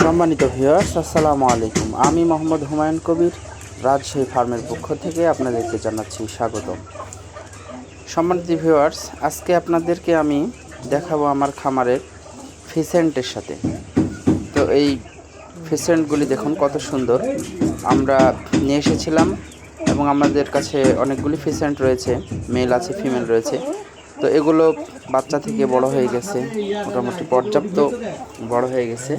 সম্মানিত ভিউয়ার্স আসসালামু আলাইকুম। আমি মোহাম্মদ হুমায়ুন কবির, রাজশাহী ফার্মের পক্ষ থেকে আপনাদেরকে জানাচ্ছি স্বাগতম। সম্মানিত ভিউয়ার্স আজকে আপনাদেরকে আমি দেখাবো আমার খামারের ফিসেন্টের সাথে। তো এই ফিসেন্টগুলি দেখুন কত সুন্দর। আমরা নিয়ে এসেছিলাম এবং আমাদের কাছে অনেকগুলি ফিসেন্ট রয়েছে, মেল আছে, ফিমেল রয়েছে। তো এগুলো বাচ্চা থেকে বড় হয়ে গেছে, মোটামুটি পর্যাপ্ত বড় হয়ে গেছে।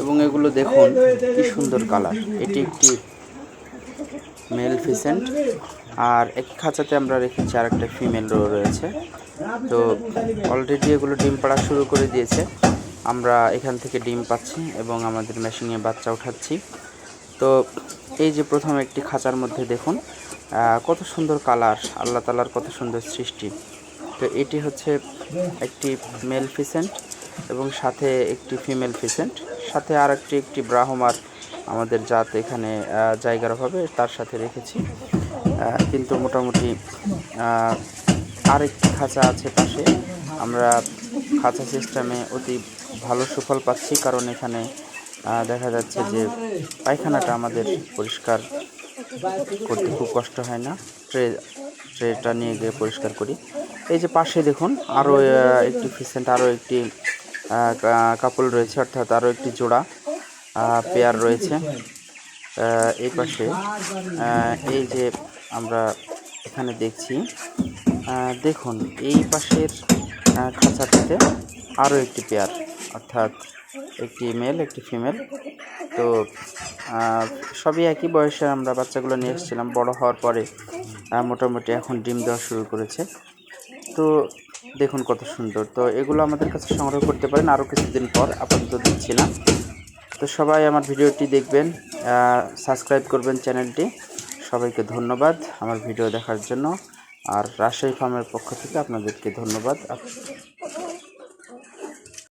এবং এগুলো দেখুন, কি সুন্দর কালার। এটি একটি মেল ফিসেন্ট আর এক খাঁচাতে আমরা রেখেছি আর একটা ফিমেল রয়েছে। তো অলরেডি এগুলো ডিম পাড়া শুরু করে দিয়েছে। আমরা এখান থেকে ডিম পাচ্ছি এবং আমাদের মেশিনে বাচ্চা উঠাচ্ছি। তো এই যে প্রথম একটি খাঁচার মধ্যে দেখুন কত সুন্দর কালার, আল্লাহ তালার কত সুন্দর সৃষ্টি। তো এটি হচ্ছে একটি মেল ফিসেন্ট এবং সাথে একটি ফিমেল ফিসেন্ট সাথে আর একটি একটি ব্রাহ্মার আমাদের জাত এখানে জায়গার অভাবে তার সাথে রেখেছি। কিন্তু মোটামুটি আরেকটি খাঁচা আছে পাশে। আমরা খাঁচা সিস্টেমে অতি ভালো সুফল পাচ্ছি কারণ এখানে দেখা যাচ্ছে যে পায়খানাটা আমাদের পরিষ্কার করতে খুব কষ্ট হয় না। ট্রে ট্রেটা নিয়ে গিয়ে পরিষ্কার করি। এই যে পাশে দেখুন আরও একটি ফিসেন্ট আরও একটি কাপল রয়েছে, অর্থাৎ আরও একটি জোড়া পেয়ার রয়েছে। এই পাশে এই যে আমরা এখানে দেখছি দেখুন, এই পাশের খাঁচাটিতে আরও একটি পেয়ার অর্থাৎ একটি মেল একটি ফিমেল তো সবই একই বয়সে আমরা বাচ্চাগুলো নিয়ে এসেছিলাম, বড় হওয়ার পরে মোটামুটি এখন ডিম দেওয়া শুরু করেছে। তো দেখুন কত সুন্দর। তো এগুলো আমাদের কাছে সংগ্রহ করতে পারেন আরও কিছুদিন পর, আপাতত দিচ্ছি না। তো সবাই আমার ভিডিওটি দেখবেন সাবস্ক্রাইব করবেন চ্যানেলটি। সবাইকে ধন্যবাদ আমার ভিডিও দেখার জন্য। আর রাজশাহী ফার্মের পক্ষ থেকে আপনাদেরকে ধন্যবাদ।